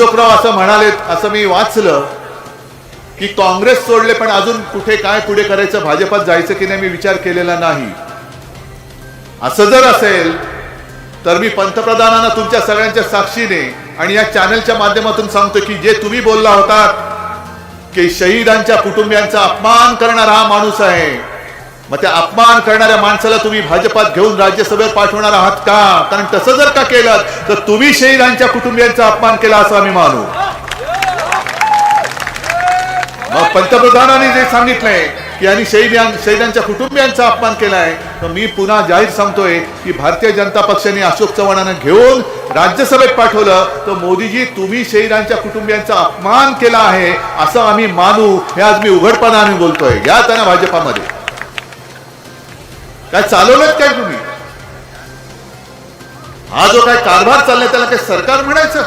अशोकराव असं म्हणाले असं मी वाचलं की काँग्रेस सोडले पण अजून कुठे काय पुढे करायचं भाजपात जायचं की नाही मी विचार केलेला नाही. असं जर असेल तर मी पंतप्रधानांना तुमच्या सगळ्यांच्या साक्षीने आणि या चॅनलच्या माध्यमातून सांगतो की जे तुम्ही बोलला होता की शहीदांच्या कुटुंबियांचा अपमान करणारा हा माणूस आहे. मग त्या अपमान करणाऱ्या माणसाला तुम्ही भाजपात घेऊन राज्यसभेत पाठवणार आहात का? कारण तसं जर का केलं तर तुम्ही शहीदांच्या कुटुंबियांचा अपमान केला असं आम्ही मानू. मग पंतप्रधानांनी जे सांगितलंय की यांनी शहीदां शहीदांच्या कुटुंबियांचा अपमान केलाय तर मी पुन्हा जाहीर सांगतोय की भारतीय जनता पक्षाने अशोक चव्हाणांना घेऊन राज्यसभेत पाठवलं तर मोदीजी तुम्ही शहीदांच्या कुटुंबियांचा अपमान केला आहे असं आम्ही मानू. हे आज मी उघडपणाने बोलतोय. या त्यांना भाजपामध्ये. काय चालवलं काय तुम्ही? हा जो काय कारभार चाललाय त्याला काय सरकार म्हणायचं?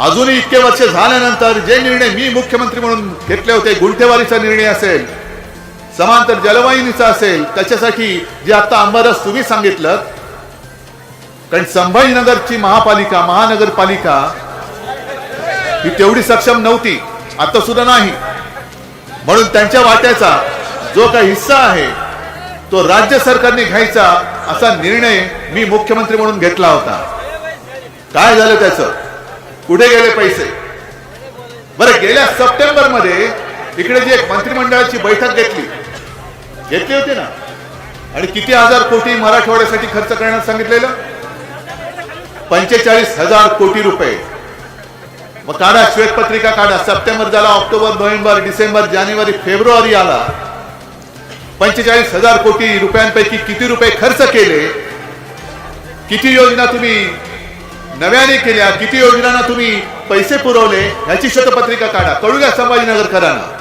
अजूनही इतके वर्ष झाल्यानंतर जे निर्णय मी मुख्यमंत्री म्हणून घेतले होते गुंठेवारीचा निर्णय असेल समांतर जलवाहिनीचा असेल त्याच्यासाठी जे आता अंबादास तुम्ही सांगितलं कारण संभाजीनगरची महापालिका महानगरपालिका ही तेवढी सक्षम नव्हती आता सुद्धा नाही. म्हणून त्यांच्या वाट्याचा जो काही हिस्सा आहे तो राज्य सरकारने घ्यायचा असा निर्णय मी मुख्यमंत्री म्हणून घेतला होता. काय झालं त्याचं? कुठे गेले पैसे? बरं गेल्या सप्टेंबरमध्ये इकडे जी एक मंत्रिमंडळाची बैठक घेतली. घेतली होती ना? आणि किती हजार कोटी मराठवाड्यासाठी खर्च करण्यास सांगितलेलं? पंचेचाळीस हजार कोटी रुपये. मग काढा श्वेतपत्रिका काढा. सप्टेंबर झाला ऑक्टोबर नोव्हेंबर डिसेंबर जानेवारी फेब्रुवारी आला. पंचेचाळीस हजार कोटी रुपयांपैकी किती रुपये खर्च केले? किती योजना तुम्ही नव्याने केल्या? किती योजनांना तुम्ही पैसे पुरवले? ह्याची शतपत्रिका काढा. कळू द्या संभाजीनगरकरांना.